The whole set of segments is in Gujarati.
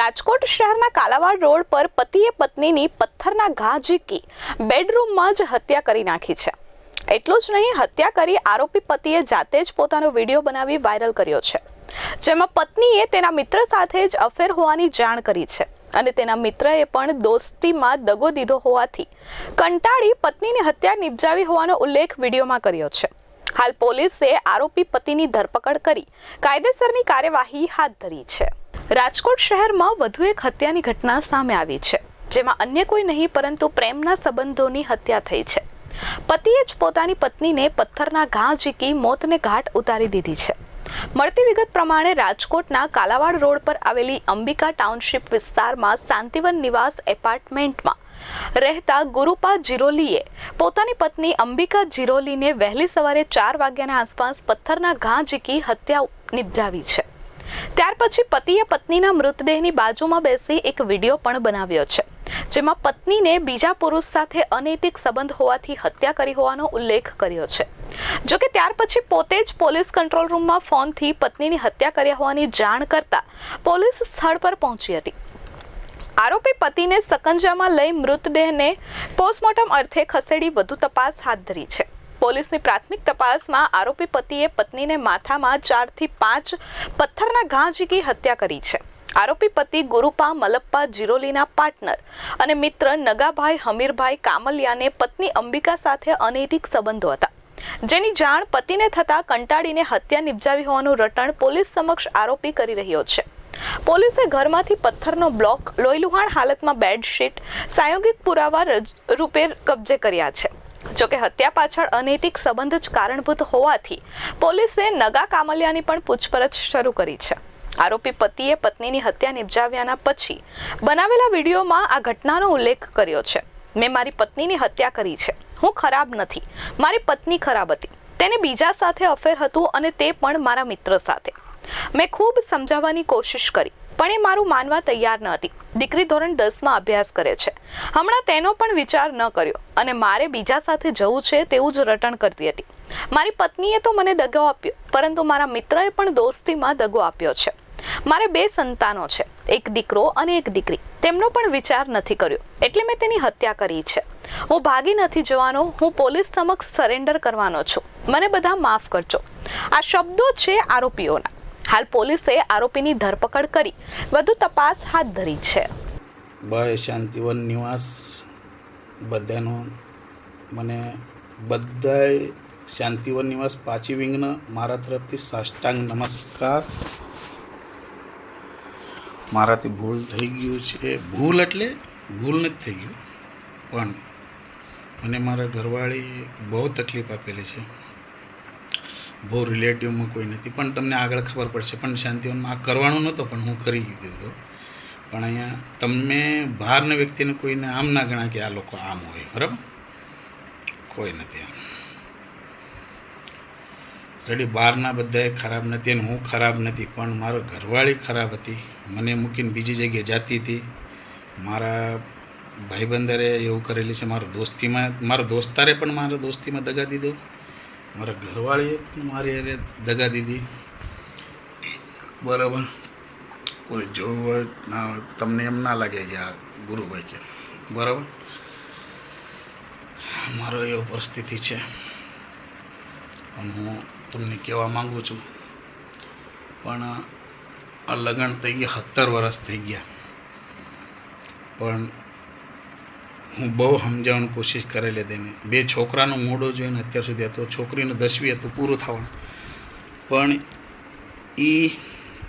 રાજકોટ શહેરના કાલાવાડ રોડ પર પતિએ પત્નીની પથ્થરના ઘા ઝીકી, બેડરૂમમાં જ હત્યા કરી નાખી છે. એટલું જ નહીં, હત્યા કરી આરોપી પતિએ જાતે જ પોતાનો વીડિયો બનાવી વાયરલ કર્યો છે. જેમાં પત્નીએ તેના મિત્ર સાથે જ અફેર હોવાની જાણ કરી છે અને તેના મિત્રએ પણ દોસ્તીમાં દગો દીધો હોવાથી કંટાળી પત્નીની હત્યા નિપજાવી હોવાનો ઉલ્લેખ વિડીયોમાં કર્યો છે. હાલ પોલીસે આરોપી પતિની ધરપકડ કરી કાયદેસરની કાર્યવાહી હાથ ધરી છે. રાજકોટ શહેરમાં વધુ એક હત્યાની ઘટના સામે આવી છે, જેમાં અન્ય કોઈ નહીં, પરંતુ પ્રેમના સંબંધોની હત્યા થઈ છે. પતિએ જ પોતાની પત્નીને પથ્થરના ઘા ઝીકી મોતને ઘાટ ઉતારી દીધી છે. મળતી વિગત પ્રમાણે રાજકોટના કાલાવાડ રોડ પર આવેલી અંબિકા ટાઉનશીપ વિસ્તારમાં શાંતિવન નિવાસ એપાર્ટમેન્ટમાં રહેતા ગુરુપા જીરોલીએ પોતાની પત્ની અંબિકા જીરોલીને વહેલી સવારે ચાર વાગ્યાના આસપાસ પથ્થરના ઘા ઝીકી હત્યા નિપજાવી છે. ત્યાર પછી પતિએ પત્નીના મૃતદેહની બાજુમાં બેસી એક વીડિયો પણ બનાવ્યો છે, જેમાં પત્નીને બીજા પુરુષ સાથે અનૈતિક સંબંધ હોવાથી હત્યા કરી હોવાનો ઉલ્લેખ કર્યો છે. જો કે ત્યાર પછી પોતે જ પોલીસ કંટ્રોલ રૂમમાં ફોનથી પત્નીની હત્યા કર્યા હોવાની જાણ કરતા પોલીસ સ્થળ પર પહોંચી હતી. આરોપી પતિને સકંજામાં લઈ મૃતદેહને પોસ્ટમોર્ટમ અર્થે ખસેડી વધુ તપાસ હાથ ધરી છે. પોલીસની પ્રાથમિક તપાસમાં આરોપી પતિએ પત્નીને માથામાં ચારથી પાંચ પથ્થરના ઘા ઝીકી હત્યા કરી છે. આરોપી પતિ ગુરુપા મલપ્પા જીરોલીના પાર્ટનર અને મિત્ર નગાભાઈ હમીરભાઈ કામલિયાને પત્ની અંબિકા સાથે અનૈતિક સંબંધો હતા. જેની જાણ પતિને થતા કંટાળીને હત્યા નિપજાવી હોવાનું રટણ પોલીસ સમક્ષ આરોપી કરી રહ્યો છે. પોલીસે ઘરમાંથી પથ્થરનો બ્લોક, લોહીલુહાણ હાલતમાં બેડશીટ, સાયોગિક પુરાવા રૂપે કબજે કર્યા છે. જોકે હત્યા પાછળ અનૈતિક સંબંધ જ કારણભૂત હોવાથી પોલીસે નગા કામલિયાની પણ પૂછપરછ શરૂ કરી છે. આરોપી પતિએ પત્નીની હત્યા નિપજાવ્યાના પછી બનાવેલા વિડીયોમાં આ ઘટનાનો ઉલ્લેખ કર્યો છે. મેં મારી પત્નીની હત્યા કરી છે. હું ખરાબ નથી. મારી પત્ની ખરાબ હતી. તેને બીજા સાથે અફેર હતું અને તે પણ મારા મિત્ર સાથે. મેં ખૂબ સમજાવવાની કોશિશ કરી. પણ એ મારું માનવા તૈયાર ન હતી. દીકરી ધોરણ દસમાં અભ્યાસ કરે છે. હમણાં તેનો પણ વિચાર ન કર્યો અને મારે બીજા સાથે જવું છે તેવું જ રટણ કરતી હતી. મારી પત્નીએ તો મને દગો આપ્યો, પરંતુ મારા મિત્રએ પણ દોસ્તીમાં દગો આપ્યો છે. મારે બે સંતાનો છે, એક દીકરો અને એક દીકરી. તેમનો પણ વિચાર નથી કર્યો, એટલે મેં તેની હત્યા કરી છે. હું ભાગી નથી જવાનો, હું પોલીસ સમક્ષ સરેન્ડર કરવાનો છું. મને બધા માફ કરજો. આ શબ્દો છે આરોપીઓના. હાલ પોલીસે આરોપીની ધરપકડ કરી. વધુ તપાસ હાથ ધરી છે. બસ શાંતિવન નિવાસ બધાનો મને બધાય શાંતિવન નિવાસ પાછી વિંગના મારા તરફથી સાષ્ટાંગ નમસ્કાર. મારાથી ભૂલ થઈ ગયું છે. ભૂલ એટલે ભૂલ નથી થઈ ગયું. પણ મને મારા ઘરવાળી બહુ તકલીફ આપેલી છે. બહુ રિલેટિવમાં કોઈ નથી. પણ તમને આગળ ખબર પડશે. પણ શાંતિવનમાં આ કરવાનું નહોતો, પણ હું કરી દીધું. પણ અહીંયા તમે બહારના વ્યક્તિને કોઈને આમ ના ગણા કે આ લોકો આમ હોય, બરાબર? કોઈ નથી આમ. રેડી, બહારના બધાએ ખરાબ નથી અને હું ખરાબ નથી, પણ મારો ઘરવાળી ખરાબ હતી. મને મૂકીને બીજી જગ્યાએ જાતી હતી. મારા ભાઈબંદરે એવું કરેલી છે, મારો દોસ્તીમાં, મારો દોસ્તારે પણ મારા દોસ્તીમાં દગા દીધો. મારા ઘરવાળીએ મારી અરે દગા દીધી. બરાબર. કોઈ જોવું હોય, ના તમને એમ ના લાગે કે આ ગુરુભાઈ કે. બરાબર. મારો એવો પરિસ્થિતિ છે. હું તમને કહેવા માગું છું, પણ આ લગ્ન થઈ ગયા, સત્તર વર્ષ થઈ ગયા. પણ હું બહુ સમજાવવાની કોશિશ કરેલી તેને બે છોકરાનો મોડો જોઈને અત્યાર સુધી હતો. છોકરીનો દસવી હતું, પૂરું થવાનું. પણ એ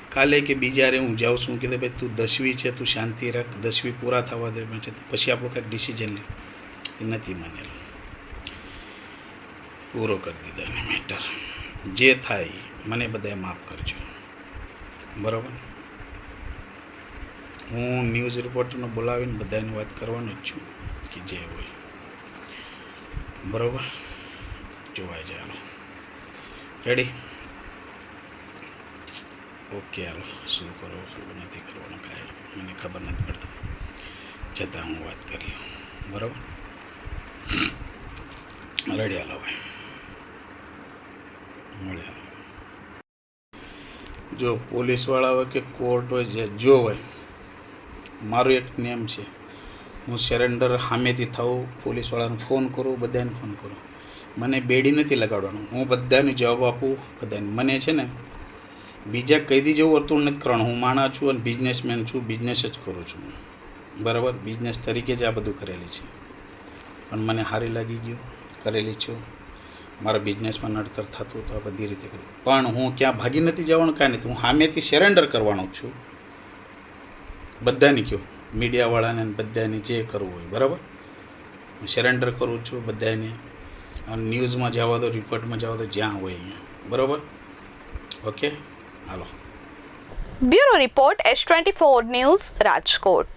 કાલે કે બીજારે હું જાઉં છું કે ભાઈ, તું દસવી છે, તું શાંતિ રાખ. દસવી પૂરા થવા દે. છે પછી આપણું કાંઈક ડિસિઝન લે એ નથી માનેલું. પૂરો કરી દીધો એને મેટર જે થાય, મને બધાએ માફ કરજો. બરાબર? હું ન્યૂઝ રિપોર્ટરને બોલાવીને બધાની વાત કરવાનો જ છું. કે જે હોય. બરાબર? જોવાય હાલો. રેડી ઓકે હાલો. શું કરો? શું નથી કરવાનું કાંઈ? મને ખબર નથી પડતી. છતાં હું વાત કરી લઉં. બરાબર? રેડી હાલો ભાઈ મળ્યા જો પોલીસવાળા હોય કે કોર્ટ હોય, જે જો હોય, મારો એક નિયમ છે. હું સરેન્ડર સામેથી થઉં પોલીસવાળાને ફોન કરું, બધાને ફોન કરું. મને બેડી નથી લગાડવાનું. હું બધાને જવાબ આપું, બધાને. મને છે ને, બીજા કઈથી જેવું વર્તુળ નથી કરવાનું. હું માણસ છું અને બિઝનેસમેન છું બિઝનેસ જ કરું છું. બરાબર? બિઝનેસ તરીકે જ આ બધું કરેલી છે. પણ મને સારી લાગી ગયું, કરેલી છું. મારા બિઝનેસમાં નડતર થતું તો આ બધી રીતે કર્યું પણ હું ક્યાં ભાગી નથી જવાનું, કાંઈ નથી. હું સામેથી સરેન્ડર કરવાનો છું. બધાને કહ્યું મીડિયાવાળાને બધાને જે કરવું હોય, બરાબર? હું સરેન્ડર કરું છું બધાને અને ન્યૂઝમાં જવા દો રિપોર્ટમાં જવા દો જ્યાં હોય અહીંયા, બરાબર? Okay hello. Bureau report S twenty four news Rajkot.